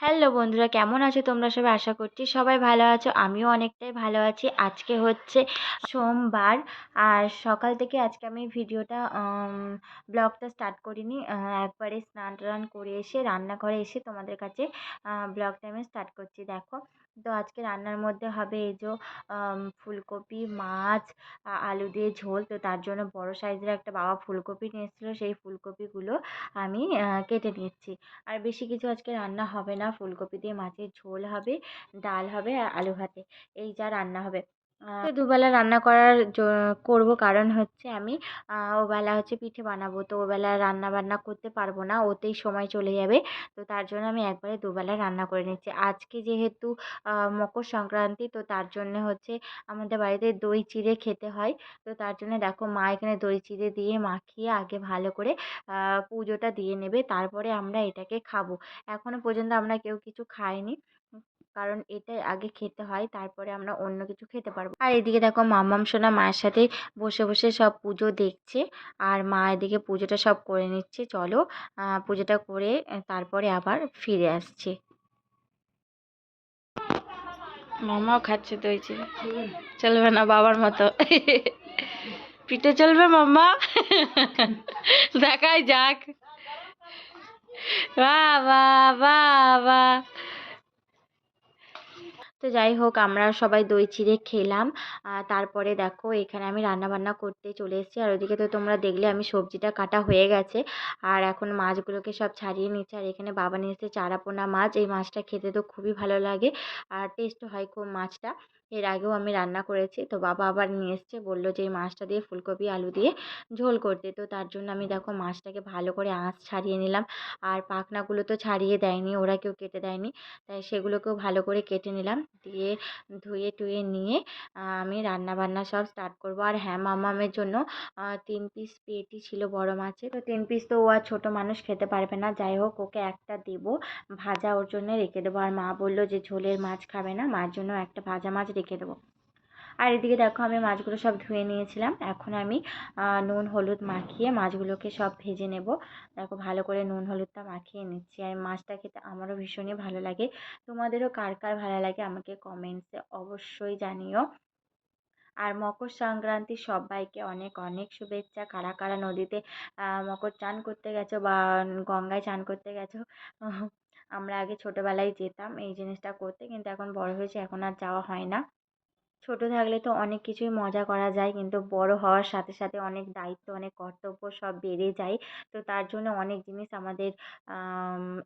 Hello বন্ধুরা, কেমন আছো তোমরা সবাই? আশা করছি সবাই ভালো আছো। আমিও অনেকটাই ভালো আছি। আজকে হচ্ছে সোমবার আর সকাল থেকে আজকে আমি ভিডিওটা ব্লগটা স্টার্ট করিনি। একবারে স্নান টান করে এসে, রান্নাঘরে এসে তোমাদের কাছে ব্লগটা আমি স্টার্ট করছি। দেখো তো আজকে রান্নার মধ্যে হবে এই যে ফুলকপি, মাছ আলু দিয়ে ঝোল। তো তার জন্য বড় সাইজের একটা বাবা ফুলকপি নিয়েছিলো সেই ফুলকপিগুলো আমি কেটে নিচ্ছি। আর বেশি কিছু আজকে রান্না হবে না। ফুলকপি দিয়ে মাছের ঝোল হবে, ডাল হবে আর আলু ভাতে। এই যা রান্না হবে। দুবেলা রান্না করার করব কারণ হচ্ছে আমি ওবেলা হচ্ছে পিঠে বানাবো। তো ওবেলা রান্না বান্না করতে পারব না, ওতেই সময় চলে যাবে। তো তার জন্য আমি একবারে দুবেলা রান্না করে নিচ্ছি। আজকে যেহেতু মকর সংক্রান্তি, তো তার জন্য হচ্ছে আমাদের বাড়িতে দই চিড়ে খেতে হয়। তো তার জন্য দেখো, মা এখানে দই চিড়ে দিয়ে মাখিয়ে আগে ভালো করে পুজোটা দিয়ে নেবে। তারপরে আমরা এটাকে খাব। এখনও পর্যন্ত আমরা কেউ কিছু খাইনি। কারণ এটা আগে খেতে হয়, তারপরে আমরা অন্য কিছু খেতে পারব। আর এদিকে দেখো মাম্মাম সোনা মায়ের সাথে বসে বসে সব পুজো দেখছে আর মা এদিকে পুজোটা সব করে নিচ্ছে। চলো পুজোটা করে তারপরে আবার ফিরে আসছি। মামাও খাচ্ছে দই চিড়ে চলবে না বাবার মতো। পিঠে চলবে মাম্মা? দেখাই যাক। বাবা বাহ তো যাই হোক, আমরা সবাই দই চিড়ে খেলাম। তারপরে দেখো, এখানে আমি রান্না বান্না করতে চলে এসেছি। আর ওদিকে তো তোমরা দেখলে, আমি সবজিটা কাটা হয়ে গেছে। আর এখন মাছগুলোকে সব ছাড়িয়ে নিচ্ছে। আর এখানে বাবা নিয়ে এসেছে চারাপোনা মাছ। এই মাছটা খেতে তো খুবই ভালো লাগে। আর টেস্ট হয় খুব মাছটা। এর আগেও আমি রান্না করেছি। তো বাবা আবার নিয়ে এসছে। বলল যে, এই মাছটা দিয়ে ফুলকপি, আলু দিয়ে ঝোল করতে। তো তার জন্য আমি দেখো, মাছটাকে ভালো করে আঁশ ছাড়িয়ে নিলাম। আর পাখনাগুলো তো ছাড়িয়ে দেয়নি, ওরা কেউ কেটে দেয়নি। তাই সেগুলোকেও ভালো করে কেটে নিলাম। দিয়ে ধুয়ে টুয়ে নিয়ে আমি রান্না বান্না সব স্টার্ট করব। আর হ্যাঁ মামামের জন্য তিন পিস পেটি ছিল বড় মাছে তো তিন পিস তো ও আর ছোটো মানুষ খেতে পারবে না। যাই হোক, ওকে একটা দেব, ভাজা ওর জন্য রেখে দেবো। আর মা বলল যে ঝোলের মাছ খাবে না, মার জন্য একটা ভাজা মাছ রেখে দেবো। আর এদিকে দেখো আমি মাছগুলো সব ধুয়ে নিয়েছিলাম। এখন আমি নুন, হলুদ মাখিয়ে মাছগুলোকে সব ভেজে নেব। দেখো ভালো করে নুন, হলুদটা মাখিয়ে নিচ্ছি। আর মাছটা খেতে আমারও ভীষণই ভালো লাগে। তোমাদেরও কার কার ভালো লাগে আমাকে কমেন্টসে অবশ্যই জানিও। আর মকর সংক্রান্তি সবাইকে অনেক অনেক শুভেচ্ছা। কারা কারা নদীতে মকর চান করতে গেছো বা গঙ্গায় চান করতে গেছো, আমরা আগে ছোটোবেলায় যেতাম এই জিনিসটা করতে। কিন্তু এখন বড় হয়েছে, এখন আর যাওয়া হয় না। ছোট থাকলে তো অনেক কিছুই মজা করা যায়, কিন্তু বড় হওয়ার সাথে সাথে অনেক দায়িত্ব, অনেক কর্তব্য সব বেড়ে যায়। তো তার জন্য অনেক জিনিস আমাদের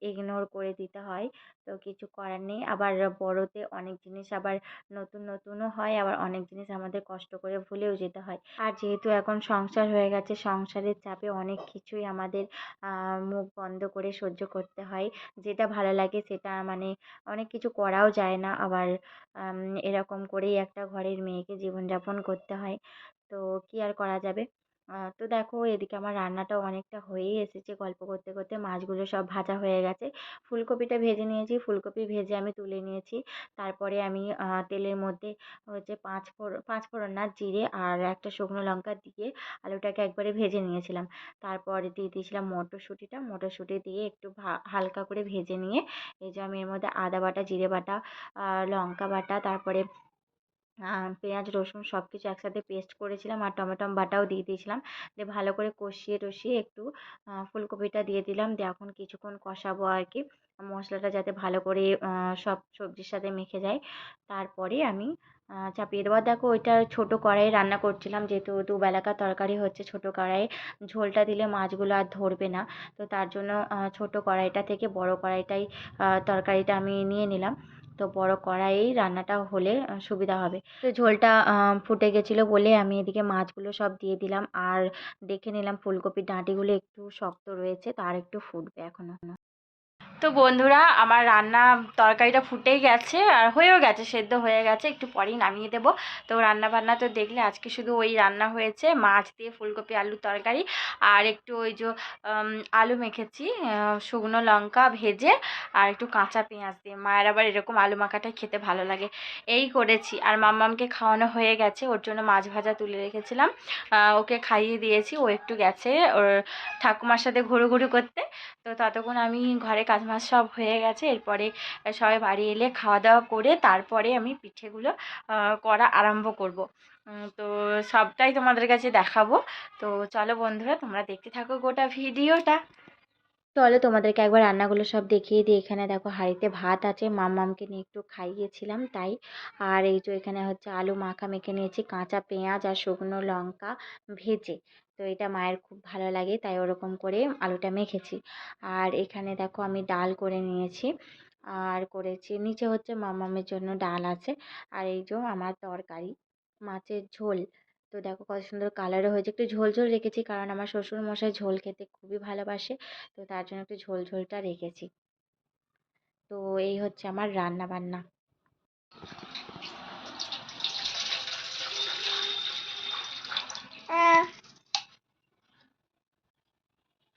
ইগনোর করে দিতে হয়। তো কিছু করার নেই। আবার বড়তে অনেক জিনিস আবার নতুন, নতুনও হয়। আবার অনেক জিনিস আমাদের কষ্ট করে ভুলেও যেতে হয়। আর যেহেতু এখন সংসার হয়ে গেছে, সংসারের চাপে অনেক কিছুই আমাদের মুখ বন্ধ করে সহ্য করতে হয়। যেটা ভালো লাগে সেটা মানে অনেক কিছু করাও যায় না। আবার এরকম করেই একটা ঘরের মেয়েকে জীবনযাপন করতে হয়। তো কী আর করা যাবে? তো দেখো এদিকে আমার রান্নাটাও অনেকটা হয়েই এসেছে। গল্প করতে করতে মাছগুলো সব ভাজা হয়ে গেছে। ফুলকপিটা ভেজে নিয়েছি। ফুলকপি ভেজে আমি তুলে নিয়েছি। তারপরে আমি তেলের মধ্যে হচ্ছে পাঁচ ফোড়ন পাঁচ ফোড়ন না, জিরে আর একটা শুকনো লঙ্কা দিয়ে আলুটাকে একবারে ভেজে নিয়েছিলাম। তারপরে দিয়ে দিয়েছিলাম মটরশুঁটিটা। মটরশুঁটি দিয়ে একটু হালকা করে ভেজে নিয়ে এই যে আমি এর মধ্যে আদা বাটা, জিরে বাটা লঙ্কা বাটা, তারপরে পেঁয়াজ, রসুন সব কিছু একসাথে পেস্ট করেছিলাম আর টমেটো বাটাও দিয়ে দিয়েছিলাম। দিয়ে ভালো করে কষিয়ে টষিয়ে একটু ফুলকপিটা দিয়ে দিলাম। দিয়ে এখন কিছুক্ষণ কষাবো আর কি মশলাটা যাতে ভালো করে সব সবজির সাথে মেখে যায়। তারপরে আমি চাপিয়ে দেবো। দেখো ওইটা ছোটো কড়াইয়ে রান্না করছিলাম। যেহেতু দুবেলাকার তরকারি হচ্ছে ছোটো কড়াইয়ে। ঝোলটা দিলে মাছগুলো আর ধরবে না। তো তার জন্য ছোটো কড়াইটা থেকে বড় কড়াইটাই তরকারিটা আমি নিয়ে নিলাম। তো বড় কড়াইয়েই রান্নাটা হলে সুবিধা হবে। তো ঝোলটা ফুটে গেছিল বলে আমি এদিকে মাছগুলো সব দিয়ে দিলাম। আর দেখে নিলাম ফুলকপির ডাঁটিগুলো একটু শক্ত রয়েছে, তো আর একটু ফুটবে এখনও। তো বন্ধুরা, আমার রান্না তরকারিটা ফুটেই গেছে আর হয়েও গেছে, সেদ্ধ হয়ে গেছে, একটু পরেই নামিয়ে দেবো। তো রান্না বান্না তো দেখলে আজকে শুধু ওই রান্না হয়েছে, মাছ দিয়ে ফুলকপি, আলুর তরকারি আর একটু ওই যে আলু মেখেছি শুকনো লঙ্কা ভেজে আর একটু কাঁচা পেঁয়াজ দিয়ে। মায়ের আবার এরকম আলু মাখাটাই খেতে ভালো লাগে। এই করেছি। আর মাম্মামকে খাওয়ানো হয়ে গেছে, ওর জন্য মাছ ভাজা তুলে রেখেছিলাম। ওকে খাইয়ে দিয়েছি, ও একটু গেছে ওর ঠাকুমার সাথে ঘুরু করতে। তো ততক্ষণ আমি ঘরে কাজ আমার সব হয়ে গেছে। এরপরে সবাই বাড়ি এলে খাওয়া দাওয়া করে তারপরে আমি পিঠেগুলো করা আরম্ভ করব। তো সবটাই তোমাদের কাছে দেখাবো। তো চলো বন্ধুরা, তোমরা দেখতে থাকো গোটা ভিডিওটা। চলো তোমাদেরকে একবার রান্নাগুলো সব দেখিয়ে দিই। এখানে দেখো হাঁড়িতে ভাত আছে, মাম্মামকে নিয়ে একটু খাইয়েছিলাম তাই। আর এই যে এখানে হচ্ছে আলু মাখা মেখে নিয়েছি, কাঁচা পেঁয়াজ আর শুকনো লঙ্কা ভেজে। তো এটা মায়ের খুব ভালো লাগে, তাই ওরকম করে আলুটা মেখেছি। আর এখানে দেখো আমি ডাল করে নিয়েছি, আর করেছি, নিচে হচ্ছে মামামের জন্য ডাল আছে, আর এই যে আমার তরকারি, মাছের ঝোল। তো দেখো কত সুন্দর কালারও হয়েছে, একটু ঝোল ঝোল রেখেছি, কারণ আমার শ্বশুর মশাই ঝোল খেতে খুবই ভালোবাসে, তো তার জন্য একটু ঝোল ঝোলটা রেখেছি। তো এই হচ্ছে আমার রান্না বান্না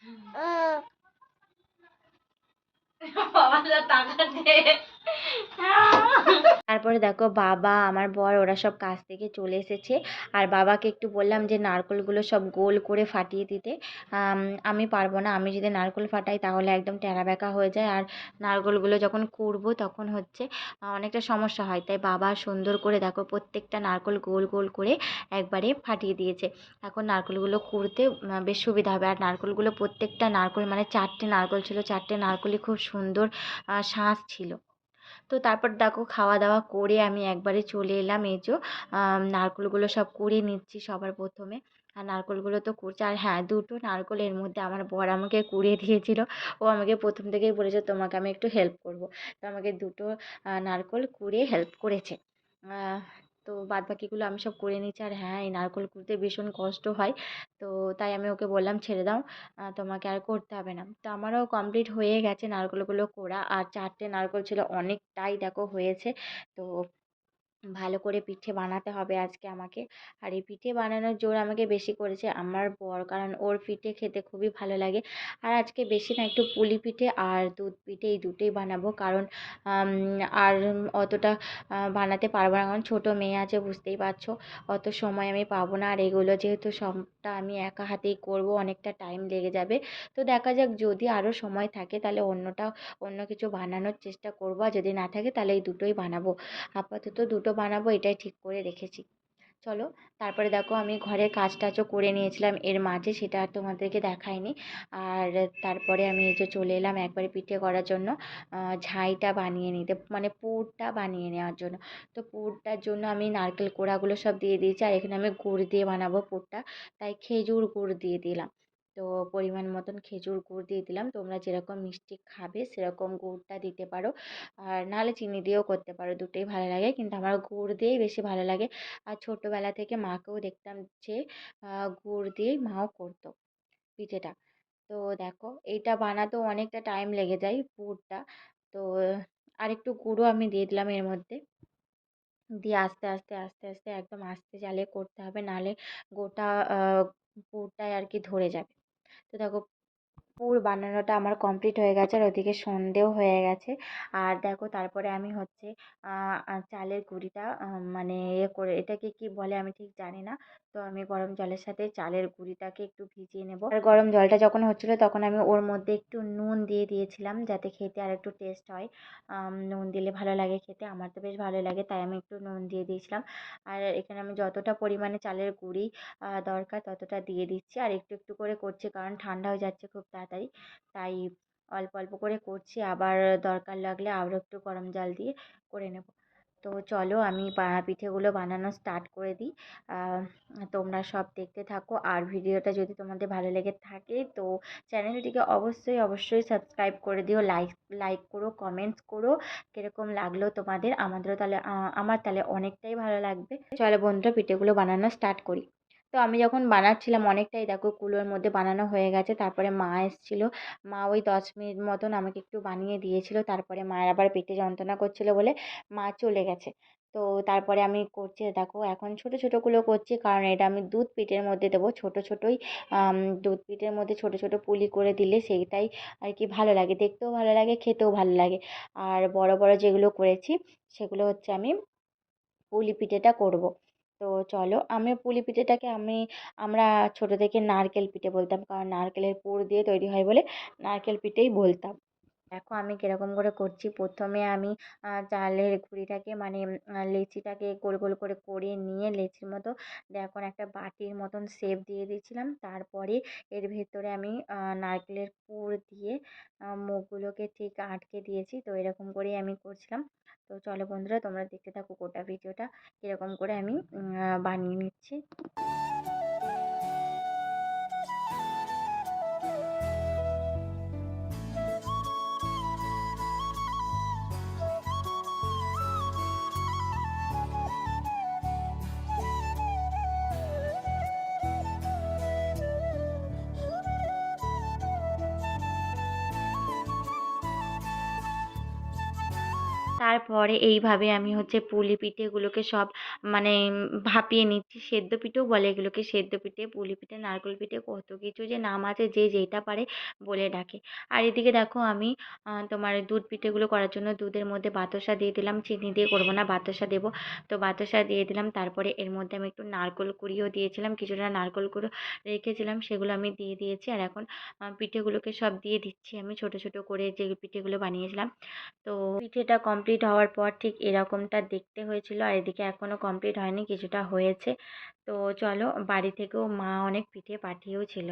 बाबाला ताकद दे. তারপরে দেখো বাবা, আমার বর, ওরা সব কাজ থেকে চলে এসেছে। আর বাবাকে একটু বললাম যে, নারকোলগুলো সব গোল করে ফাটিয়ে দিতে। আমি পারব না। আমি যদি নারকোল ফাটাই, তাহলে একদম ট্যাড়া ব্যাকা হয়ে যায়। আর নারকোলগুলো যখন কুড়বো, তখন হচ্ছে অনেকটা সমস্যা হয়। তাই বাবা সুন্দর করে দেখো, প্রত্যেকটা নারকোল গোল গোল করে একবারে ফাটিয়ে দিয়েছে। এখন নারকোলগুলো কুড়তে বেশ সুবিধা হবে। আর নারকোলগুলো প্রত্যেকটা নারকোল মানে চারটে নারকোল ছিল, চারটে নারকোলই খুব সুন্দর শাঁস ছিল। তো তারপর দেখো খাওয়া দাওয়া করে আমি একবারে চলে এলাম। এই যে নারকেলগুলো সব কুড়িয়ে নিচ্ছি সবার প্রথমে। আর নারকলগুলো তো কুড়ছে, আর হ্যাঁ দুটো নারকেল এর মধ্যে আমার বর আমাকে কুড়িয়ে দিয়েছিল। ও আমাকে প্রথম থেকেই বলেছে, তোমাকে আমি একটু হেল্প করব। তো আমাকে দুটো নারকেল কুড়িয়ে হেল্প করেছে। তো বাদ বাকিগুলো আমি সব করে নিচ্ছি। আর হ্যাঁ এই নারকোল কুড়তে ভীষণ কষ্ট হয়। তো তাই আমি ওকে বললাম, ছেড়ে দাও তোমাকে আর করতে হবে না। তো আমারও কমপ্লিট হয়ে গেছে নারকোলগুলো কোড়া আর চারটে নারকোল ছিল, অনেকটাই দেখো হয়েছে। তো ভালো করে পিঠে বানাতে হবে আজকে আমাকে। আর এই পিঠে বানানোর জোর আমাকে বেশি করেছে আমার বর, কারণ ওর পিঠে খেতে খুবই ভালো লাগে। আর আজকে বেশি না, একটু পুলি পিঠে আর দুধ পিঠে এই দুটোই বানাবো। কারণ আর অতটা বানাতে পারব না। কারণ ছোটো মেয়ে আছে, বুঝতেই পারছ। অত সময় আমি পাবো না। আর এগুলো যেহেতু সবটা আমি একা হাতেই করব, অনেকটা টাইম লেগে যাবে। তো দেখা যাক, যদি আরও সময় থাকে তাহলে অন্যটা অন্য কিছু বানানোর চেষ্টা করব। আর যদি না থাকে তাহলে এই দুটোই বানাবো। আপাতত দুটো বানাবো এটাই ঠিক করে রেখেছি। চলো, তারপরে দেখো আমি ঘরের কাজ টাজও করে নিয়েছিলাম, এর মাঝে সেটা আর তোমাদেরকে দেখাইনি। আর তারপরে আমি এই যে চলে এলাম একবারে পিঠে করার জন্য ঝাইটা বানিয়ে নিতে মানে পুরটা বানিয়ে নেওয়ার জন্য। তো পুরটার জন্য আমি নারকেল কোড়াগুলো সব দিয়ে দিয়েছি, আর এখানে আমি গুড় দিয়ে বানাবো পুরটা। তাই খেজুর গুড় দিয়ে দিলাম। তো পরিমাণ মতন খেজুর গুড় দিয়ে দিলাম। তোমরা যেরকম মিষ্টি খাবে সেরকম গুড়টা দিতে পারো। আর নাহলে চিনি দিয়েও করতে পারো, দুটোই ভালো লাগে। কিন্তু আমার গুড় দিয়েই বেশি ভালো লাগে। আর ছোটোবেলা থেকে মাকেও দেখতাম যে গুড় দিয়েই মাও করতো পিঠেটা। তো দেখো, এইটা বানাতেও অনেকটা টাইম লেগে যায় পুরটা তো আর একটু গুঁড়ো আমি দিয়ে দিলাম এর মধ্যে। দিয়ে আস্তে আস্তে আস্তে আস্তে একদম আস্তে জালে করতে হবে। নাহলে গোটা পুরটায় আর কি ধরে যাবে। তো দেখো পুর বানানোটা আমার কমপ্লিট হয়ে গেছে, আর ওদিকে সন্ধেও হয়ে গেছে। আর দেখো তারপরে আমি হচ্ছে চালের গুঁড়িটা মানে ইয়ে করে, এটাকে কি বলে আমি ঠিক জানি না। তো আমি গরম জলের সাথে চালের গুঁড়িটাকে একটু ভিজিয়ে নেব। আর গরম জলটা যখন হচ্ছিল তখন আমি ওর মধ্যে একটু নুন দিয়ে দিয়েছিলাম যাতে খেতে আর একটু টেস্ট হয়। নুন দিলে ভালো লাগে খেতে, আমার তো বেশ ভালো লাগে, তাই আমি একটু নুন দিয়ে দিয়েছিলাম। আর এখানে আমি যতটা পরিমাণে চালের গুঁড়ি দরকার ততটা দিয়ে দিচ্ছি। আর একটু একটু করে করছি কারণ ঠান্ডা হয়ে যাচ্ছে খুব তাই অল্প অল্প করে করছি। আবার দরকার লাগলে আরও একটু গরম জল দিয়ে করে নেব। তো চলো আমি পিঠেগুলো বানানো স্টার্ট করে দিই। তোমরা সব দেখতে থাকো। আর ভিডিওটা যদি তোমাদের ভালো লেগে থাকে, তো চ্যানেলটিকে অবশ্যই অবশ্যই সাবস্ক্রাইব করে দিও। লাইক লাইক করো কমেন্টস করো। কীরকম লাগল তোমাদের? আমাদেরও তাহলে আমার তাহলে অনেকটাই ভালো লাগবে। চলো বন্ধুরা, পিঠেগুলো বানানো স্টার্ট করি। তো আমি যখন বানাচ্ছিলাম অনেকটাই দেখো কুলোর মধ্যে বানানো হয়ে গেছে। তারপরে মা এসেছিল। মা ওই দশ মিনিট মতন আমাকে একটু বানিয়ে দিয়েছিল। তারপরে মায়ের আবার পেটে যন্ত্রণা করছিল বলে মা চলে গেছে। তো তারপরে আমি করছি, দেখো এখন ছোটো ছোটোগুলো করছি। কারণ এটা আমি দুধ পিঠের মধ্যে দেবো। ছোটো, ছোটোই দুধ পিঠের মধ্যে ছোটো ছোটো পুলি করে দিলে সেইটাই আর কি ভালো লাগে। দেখতেও ভালো লাগে, খেতেও ভালো লাগে। আর বড় বড় যেগুলো করেছি সেগুলো হচ্ছে আমি পুলি পিঠেটা করব। তো চলো আমি পুলি পিঠেটাকে আমি, আমরা ছোটো থেকে নারকেল পিঠে বলতাম। কারণ নারকেলের পুর দিয়ে তৈরি হয় বলে নারকেল পিঠেই বলতাম। দেখো আমি কীরকম করে করছি। প্রথমে আমি চালের গুঁড়িটাকে মানে লেচিটাকে গোল গোল করে করে নিয়ে লেচির মতো দেখো একটা বাটির মতন শেপ দিয়ে দিয়েছিলাম। তারপরে এর ভেতরে আমি নারকেলের পুর দিয়ে মুখগুলোকে ঠিক আটকে দিয়েছি। তো এরকম করেই আমি করছিলাম। তো চলো বন্ধুরা তোমরা দেখতে থাকো গোটা ভিডিওটা কীরকম করে আমি বানিয়ে নিচ্ছি। তারপরে এইভাবে আমি হচ্ছে পুলি পিঠেগুলোকে সব মানে ভাপিয়ে নিচ্ছি। সেদ্ধ পিঠেও বলে এগুলোকে সেদ্ধ পিঠে, পুলি পিঠে, নারকেল পিঠে, কত কিছু যে নাম আছে, যে যেটা পারে বলে ডাকে। আর এদিকে দেখো আমি তোমার দুধ পিঠেগুলো করার জন্য দুধের মধ্যে বাতাসা দিয়ে দিলাম, চিনি দিয়ে করব না, বাতাসা দেবো। তো বাতাসা দিয়ে দিলাম, তারপরে এর মধ্যে আমি একটু নারকেল কুড়িও দিয়েছিলাম, কিছুটা নারকেল কুড়ো রেখেছিলাম, সেগুলো আমি দিয়ে দিয়েছি। আর এখন পিঠেগুলোকে সব দিয়ে দিচ্ছি আমি, ছোট ছোট করে যে পিঠেগুলো বানিয়েছিলাম। তো পিঠেটা কমপ্লিট হওয়ার পর ঠিক এরকমটা দেখতে হয়েছিল, আর এদিকে এখনও কমপ্লিট হয়নি কিছুটা হয়েছে। তো চলো বাড়ি থেকেও মা অনেক পিঠে পাঠিয়েও ছিল।